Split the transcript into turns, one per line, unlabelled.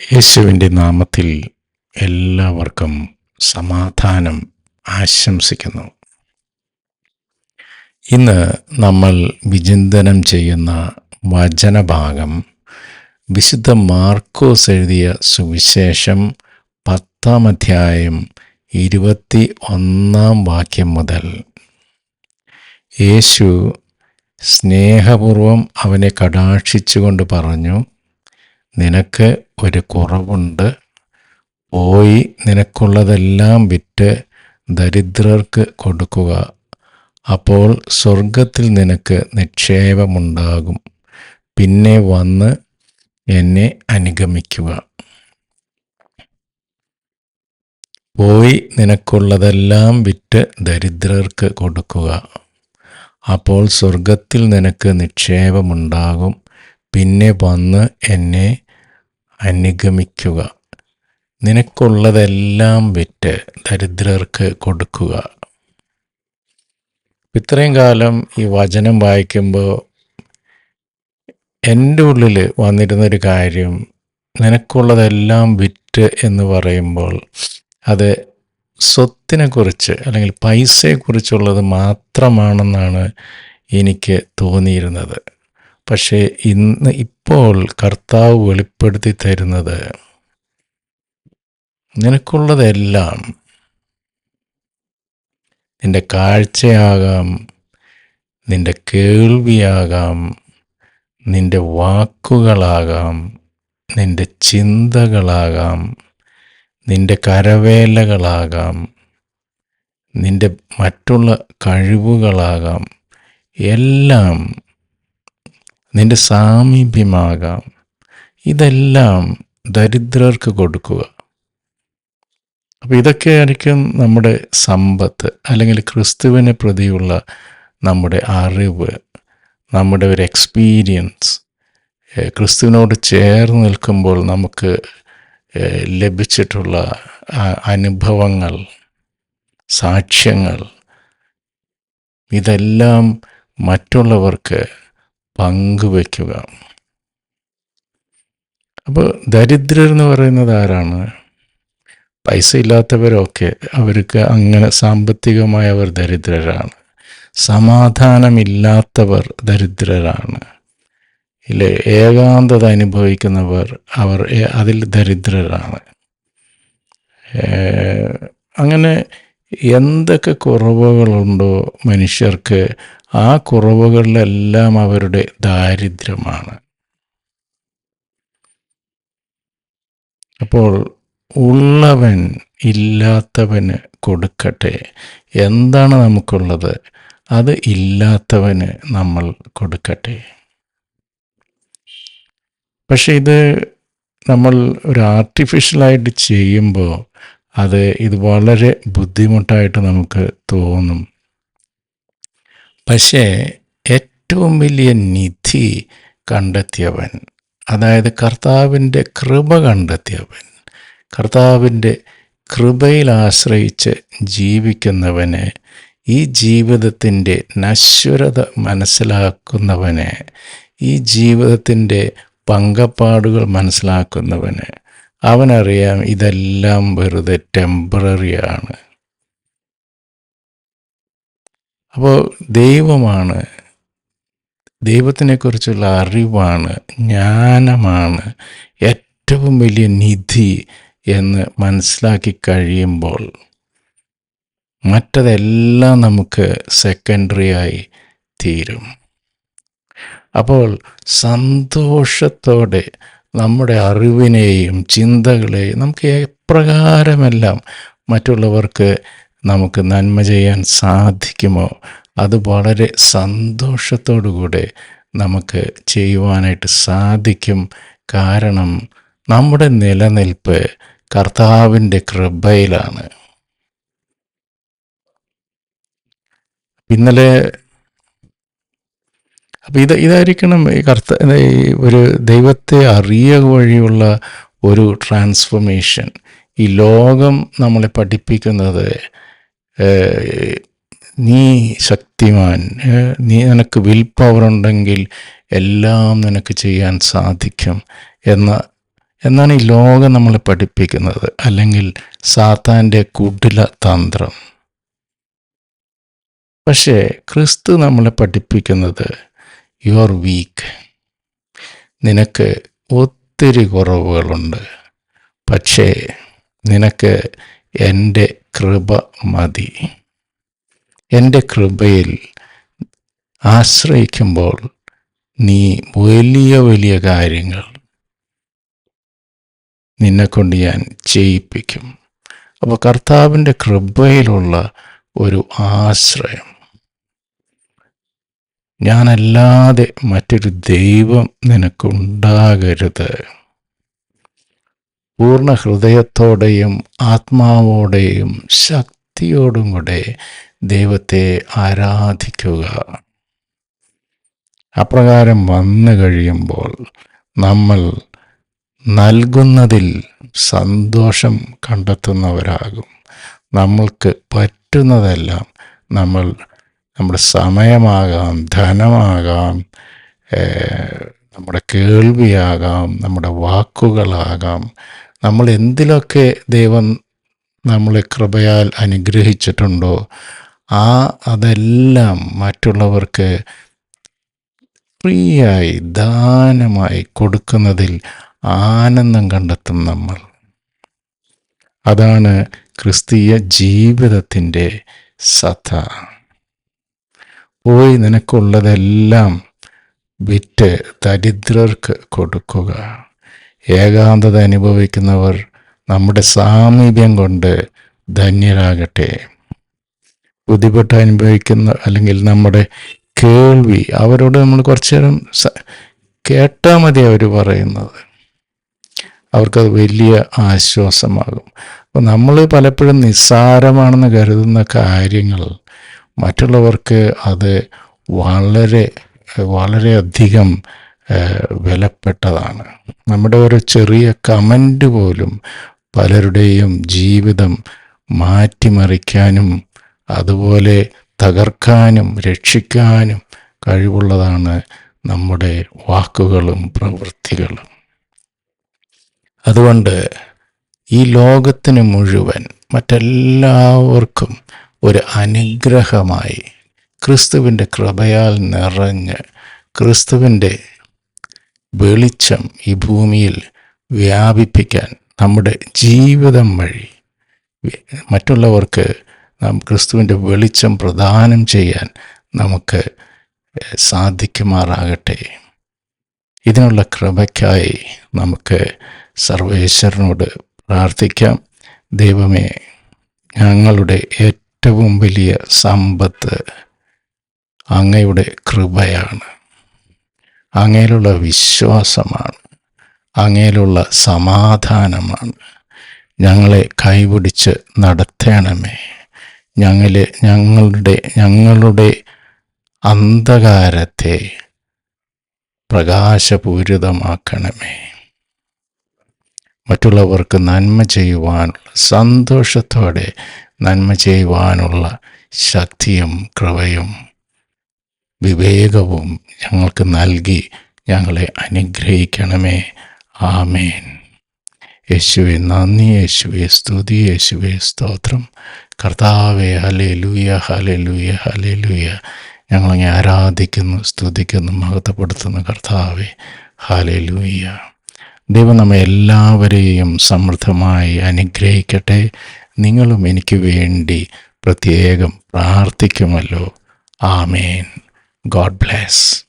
യേശുവിന്റെ നാമത്തിൽ എല്ലാവർക്കും സമാധാനം ആശംസിക്കുന്നു. ഇന്ന് നമ്മൾ വിചിന്തനം ചെയ്യുന്ന വചനഭാഗം വിശുദ്ധ മാർക്കോസ് എഴുതിയ സുവിശേഷം പത്താം അധ്യായം ഇരുപത്തി ഒന്നാം വാക്യം മുതൽ. യേശു സ്നേഹപൂർവം അവനെ കടാക്ഷിച്ചുകൊണ്ട് പറഞ്ഞു നിനക്ക് ഒരു കുറവുണ്ട്. പോയി നിനക്കുള്ളതെല്ലാം വിറ്റ് ദരിദ്രർക്ക് കൊടുക്കുക. അപ്പോൾ സ്വർഗത്തിൽ നിനക്ക് നിക്ഷേപമുണ്ടാകും. പിന്നെ വന്ന് എന്നെ അനുഗമിക്കുക. പോയി നിനക്കുള്ളതെല്ലാം വിറ്റ് ദരിദ്രർക്ക് കൊടുക്കുക. അപ്പോൾ സ്വർഗത്തിൽ നിനക്ക് നിക്ഷേപമുണ്ടാകും. പിന്നെ വന്ന് എന്നെ അനുഗമിക്കുക. നിനക്കുള്ളതെല്ലാം വിറ്റ് ദരിദ്രർക്ക് കൊടുക്കുക. ഇത്രയും കാലം ഈ വചനം വായിക്കുമ്പോൾ എന്റെ ഉള്ളിൽ വന്നിരുന്നൊരു കാര്യം നിനക്കുള്ളതെല്ലാം വിറ്റ് എന്ന് പറയുമ്പോൾ അത് സ്വത്തിനെക്കുറിച്ച് അല്ലെങ്കിൽ പൈസയെക്കുറിച്ചുള്ളത് മാത്രമാണെന്നാണ് എനിക്ക് തോന്നിയിരുന്നത്. പക്ഷേ ഇന്ന് ഇപ്പോൾ കർത്താവ് വെളിപ്പെടുത്തി തരുന്നത് നിനക്കുള്ളതെല്ലാം നിന്റെ കാഴ്ചയാകാം നിന്റെ കേൾവിയാകാം നിന്റെ വാക്കുകളാകാം നിന്റെ ചിന്തകളാകാം നിന്റെ കരവേലകളാകാം നിന്റെ മറ്റുള്ള കഴിവുകളാകാം. എല്ലാം നിന്റെ സാമീപ്യമാകാം. ഇതെല്ലാം ദരിദ്രർക്ക് കൊടുക്കുക. അപ്പോൾ ഇതൊക്കെയായിരിക്കും നമ്മുടെ സമ്പത്ത് അല്ലെങ്കിൽ ക്രിസ്തുവിനെ പ്രതിയുള്ള നമ്മുടെ അറിവ് നമ്മുടെ ഒരു എക്സ്പീരിയൻസ് ക്രിസ്തുവിനോട് ചേർന്ന് നിൽക്കുമ്പോൾ നമുക്ക് ലഭിച്ചിട്ടുള്ള അനുഭവങ്ങൾ സാക്ഷ്യങ്ങൾ ഇതെല്ലാം മറ്റുള്ളവർക്ക് പങ്കുവയ്ക്കുക അപ്പോൾ ദരിദ്രർ എന്ന് പറയുന്നത് ആരാണ്? പൈസ ഇല്ലാത്തവരൊക്കെ അവർക്ക് അങ്ങനെ സാമ്പത്തികമായി അവർ ദരിദ്രരാണ്. സമാധാനമില്ലാത്തവർ ദരിദ്രരാണ്. ഇല്ലേ? ഏകാന്തത അനുഭവിക്കുന്നവർ അവർ അതിൽ ദരിദ്രരാണ്. അങ്ങനെ എന്തൊക്കെ കുറവുകളുണ്ടോ മനുഷ്യർക്ക് ആ കുറവുകളിലെല്ലാം അവരുടെ ദാരിദ്ര്യമാണ്. അപ്പോൾ ഉള്ളവൻ ഇല്ലാത്തവന് കൊടുക്കട്ടെ. എന്താണ് നമുക്കുള്ളത്? അത് ഇല്ലാത്തവന് നമ്മൾ കൊടുക്കട്ടെ. പക്ഷെ ഇത് നമ്മൾ ഒരു ആർട്ടിഫിഷ്യലായിട്ട് ചെയ്യുമ്പോൾ അത് ഇത് വളരെ ബുദ്ധിമുട്ടായിട്ട് നമുക്ക് തോന്നും. പക്ഷേ ഏറ്റവും വലിയ നിധി കണ്ടെത്തിയവൻ അതായത് കർത്താവിന്റെ കൃപ കണ്ടെത്തിയവൻ കർത്താവിന്റെ കൃപയിൽ ആശ്രയിച്ച് ജീവിക്കുന്നവന് ഈ ജീവിതത്തിന്റെ നശ്വരത മനസ്സിലാക്കുന്നവന് ഈ ജീവിതത്തിന്റെ പങ്കപ്പാടുകൾ മനസ്സിലാക്കുന്നവന്. അവനറിയാം ഇതെല്ലാം വെറുതെ ടെമ്പററിയാണ് അപ്പോൾ ദൈവമാണ് ദൈവത്തിനെക്കുറിച്ചുള്ള അറിവാണ് ജ്ഞാനമാണ് ഏറ്റവും വലിയ നിധി എന്ന് മനസ്സിലാക്കി കഴിയുമ്പോൾ മറ്റതെല്ലാം നമുക്ക് സെക്കൻഡറി ആയി തീരും. അപ്പോൾ സന്തോഷത്തോടെ നമ്മുടെ അറിവിനെയും ചിന്തകളെയും നമുക്ക് എപ്രകാരമെല്ലാം മറ്റുള്ളവർക്ക് നമുക്ക് നന്മ ചെയ്യാൻ സാധിക്കുമോ? അത് വളരെ സന്തോഷത്തോടുകൂടെ നമുക്ക് ചെയ്യുവാനായിട്ട് സാധിക്കും. കാരണം നമ്മുടെ നിലനിൽപ്പ് കർത്താവിന്റെ കൃപയിലാണ്. ഇന്നലെ അപ്പം ഇത് ഇതായിരിക്കണം ഈ കർത്ത ഈ ഒരു ദൈവത്തെ അറിയുക വഴിയുള്ള ഒരു ട്രാൻസ്ഫോർമേഷൻ. ഈ ലോകം നമ്മളെ പഠിപ്പിക്കുന്നത് നീ ശക്തിമാൻ നീ നിനക്ക് വിൽ പവർ ഉണ്ടെങ്കിൽ എല്ലാം നിനക്ക് ചെയ്യാൻ സാധിക്കും എന്ന എന്നാണ് ഈ ലോകം നമ്മളെ പഠിപ്പിക്കുന്നത്. അല്ലെങ്കിൽ സാത്താന്റെ കുടില തന്ത്രം. പക്ഷേ ക്രിസ്തു നമ്മളെ പഠിപ്പിക്കുന്നത് യു ആർ വീക്ക് നിനക്ക് ഒത്തിരി കുറവുകളുണ്ട്. പക്ഷേ നിനക്ക് എന്റെ കൃപ മതി. എന്റെ കൃപയിൽ ആശ്രയിക്കുമ്പോൾ നീ വലിയ വലിയ കാര്യങ്ങൾ നിന്നെക്കൊണ്ട് ഞാൻ ചെയ്യിപ്പിക്കും. അപ്പോൾ കർത്താവിന്റെ കൃപയിലുള്ള ഒരു ആശ്രയം. ഞാനല്ലാതെ മറ്റൊരു ദൈവം നിനക്കുണ്ടാകരുത്. പൂർണ ഹൃദയത്തോടെയും ആത്മാവോടെയും ശക്തിയോടും കൂടെ ദൈവത്തെ ആരാധിക്കുക. അപ്രകാരം വന്നു കഴിയുമ്പോൾ നമ്മൾ നൽകുന്നതിൽ സന്തോഷം കണ്ടെത്തുന്നവരാകും. നമ്മൾക്ക് പറ്റുന്നതെല്ലാം നമ്മൾ നമ്മുടെ സമയമാകാം ധനമാകാം നമ്മുടെ കേൾവിയാകാം നമ്മുടെ വാക്കുകളാകാം നമ്മൾ എന്തിലൊക്കെ ദൈവം നമ്മളെ കൃപയാൽ അനുഗ്രഹിച്ചിട്ടുണ്ടോ ആ അതെല്ലാം മറ്റുള്ളവർക്ക് ഫ്രീയായി ദാനമായി കൊടുക്കുന്നതിൽ ആനന്ദം കണ്ടെത്തും നമ്മൾ. അതാണ് ക്രിസ്തീയ ജീവിതത്തിന്റെ സത്ത. പോയി നിനക്കുള്ളതെല്ലാം വിറ്റ് ദരിദ്രർക്ക് കൊടുക്കുക. ഏകാന്തത അനുഭവിക്കുന്നവർ നമ്മുടെ സാമീപ്യം കൊണ്ട് ധന്യരാകട്ടെ. ബുദ്ധിമുട്ട് അനുഭവിക്കുന്ന അല്ലെങ്കിൽ നമ്മുടെ കേൾവി അവരോട് നമ്മൾ കുറച്ചു നേരം കേട്ടാൽ മതി അവർ പറയുന്നത്. അവർക്കത് വലിയ ആശ്വാസമാകും. അപ്പോൾ നമ്മൾ പലപ്പോഴും നിസ്സാരമാണെന്ന് കരുതുന്ന കാര്യങ്ങൾ മറ്റുള്ളവർക്ക് അത് വളരെ വളരെയധികം വിലപ്പെട്ടതാണ്. നമ്മുടെ ഒരു ചെറിയ കമന്റ് പോലും പലരുടെയും ജീവിതം മാറ്റിമറിക്കാനും അതുപോലെ തകർക്കാനും രക്ഷിക്കാനും കഴിവുള്ളതാണ് നമ്മുടെ വാക്കുകളും പ്രവൃത്തികളും. അതുകൊണ്ട് ഈ ലോകത്തിന് മുഴുവൻ മറ്റെല്ലാവർക്കും ഒരു അനുഗ്രഹമായി ക്രിസ്തുവിന്റെ കൃപയാൽ നിറഞ്ഞ് ക്രിസ്തുവിന്റെ വെളിച്ചം ഈ ഭൂമിയിൽ വ്യാപിപ്പിക്കാൻ നമ്മുടെ ജീവിതം വഴി. മറ്റുള്ളവർക്ക് നാം ക്രിസ്തുവിന്റെ വെളിച്ചം പ്രദാനം ചെയ്യാൻ നമുക്ക് സാധിക്കുമാറാകട്ടെ. ഇതിനുള്ള കൃപയ്ക്കായി നമുക്ക് സർവേശ്വരനോട് പ്രാർത്ഥിക്കാം. ദൈവമേ ഞങ്ങളുടെ ഏറ്റവും വലിയ സമ്പത്ത് അങ്ങയുടെ കൃപയാണ്. അങ്ങയിലുള്ള വിശ്വാസമാണ്. അങ്ങേലുള്ള സമാധാനമാണ്. ഞങ്ങളെ കൈപിടിച്ച് നടത്തണമേ. ഞങ്ങളെ ഞങ്ങളുടെ ഞങ്ങളുടെ അന്ധകാരത്തെ പ്രകാശപൂരിതമാക്കണമേ. മറ്റുള്ളവർക്ക് നന്മ ചെയ്യുവാനുള്ള സന്തോഷത്തോടെ നന്മ ചെയ്യുവാനുള്ള ശക്തിയും കൃപയും വിവേകവും ഞങ്ങൾക്ക് നൽകി ഞങ്ങളെ അനുഗ്രഹിക്കണമേ. ആമേൻ. യേശുവെ നന്ദി യേശുവെ സ്തുതി യേശുവെ സ്തോത്രം. കർത്താവെ ഹലേ ലൂയ ഹലേ ലൂയ ഹലേ ലൂയ ഞങ്ങളങ്ങെ ആരാധിക്കുന്നു സ്തുതിക്കുന്നു മഹത്വപ്പെടുത്തുന്നു കർത്താവെ ഹലേ ലൂയ ദൈവം നമ്മെ എല്ലാവരെയും സമൃദ്ധമായി അനുഗ്രഹിക്കട്ടെ. നിങ്ങളും എനിക്ക് വേണ്ടി പ്രത്യേകം പ്രാർത്ഥിക്കുമല്ലോ. ആമേൻ. God bless.